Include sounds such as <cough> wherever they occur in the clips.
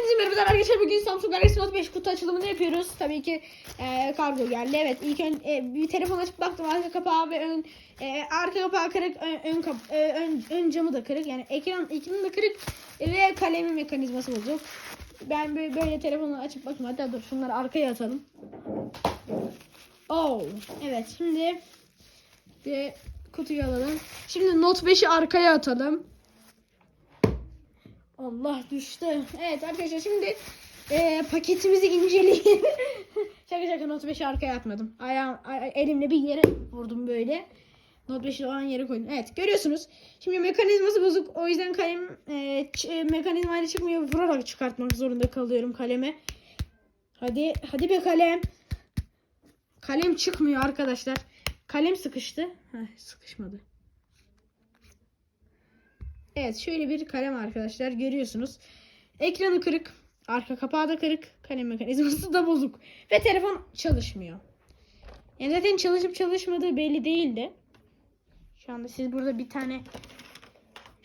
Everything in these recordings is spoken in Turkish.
Herkese merhabalar arkadaşlar. Bugün Samsung Galaxy Note 5 kutu açılımını yapıyoruz. Tabii ki e, kargo geldi. Evet ilk ön, e, bir telefon açıp baktım. Arka kapağı ve ön e, arka kapağı kırık. Ön, ön, kap- e, ön, ön camı da kırık. Yani ekran ekranı da kırık ve kalemin mekanizması bozuk. Ben böyle, böyle telefonu açıp bakayım. Hatta dur şunları arkaya atalım. Oh. Evet şimdi bir kutuyu alalım. Şimdi Note 5'i arkaya atalım. Allah düştü. Evet arkadaşlar şimdi e, paketimizi inceleyelim. <laughs> şaka şaka Note 5'i arkaya atmadım. Ayağım, ay- elimle bir yere vurdum böyle. Note 5'i o an yere koydum. Evet görüyorsunuz. Şimdi mekanizması bozuk. O yüzden kalem e, e, mekanizmayla çıkmıyor. Vurarak çıkartmak zorunda kalıyorum kaleme. Hadi hadi be kalem. Kalem çıkmıyor arkadaşlar. Kalem sıkıştı. Heh, sıkışmadı. Evet şöyle bir kalem arkadaşlar görüyorsunuz. Ekranı kırık. Arka kapağı da kırık. Kalem mekanizması da bozuk. Ve telefon çalışmıyor. Yani zaten çalışıp çalışmadığı belli değildi. Şu anda siz burada bir tane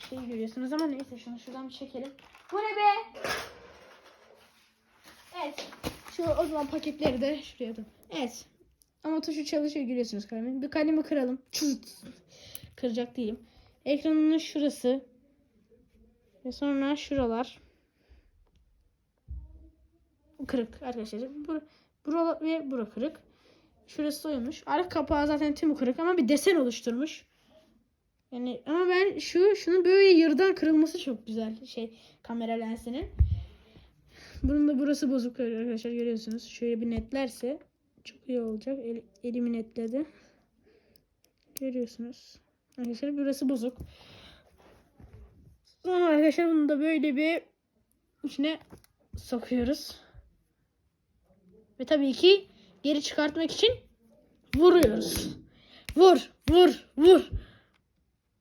şey görüyorsunuz ama neyse şunu şuradan bir çekelim. Bu ne be? Evet. Şu o zaman paketleri de şuraya atalım. Evet. Ama tuşu çalışıyor görüyorsunuz kalemin. Bir kalemi kıralım. Kıracak değilim. Ekranının şurası. Ve sonra şuralar. Kırık arkadaşlar. Bur bura ve bura kırık. Şurası soyulmuş. Arka kapağı zaten tümü kırık ama bir desen oluşturmuş. Yani ama ben şu şunun böyle yarıdan kırılması çok güzel şey kamera lensinin. Bunun da burası bozuk arkadaşlar görüyorsunuz. Şöyle bir netlerse çok iyi olacak. El, elimi netledi. Görüyorsunuz. Arkadaşlar burası bozuk. Arkadaşlar bunu da böyle bir içine sokuyoruz. Ve tabii ki geri çıkartmak için vuruyoruz. Vur, vur, vur.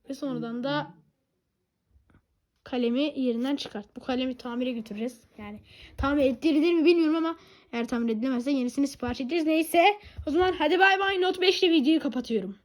Ve sonradan da kalemi yerinden çıkart. Bu kalemi tamire götüreceğiz. Yani tamir ettirilir mi bilmiyorum ama eğer tamir edilemezse yenisini sipariş edeceğiz. Neyse o zaman hadi bay bay Note 5'li videoyu kapatıyorum.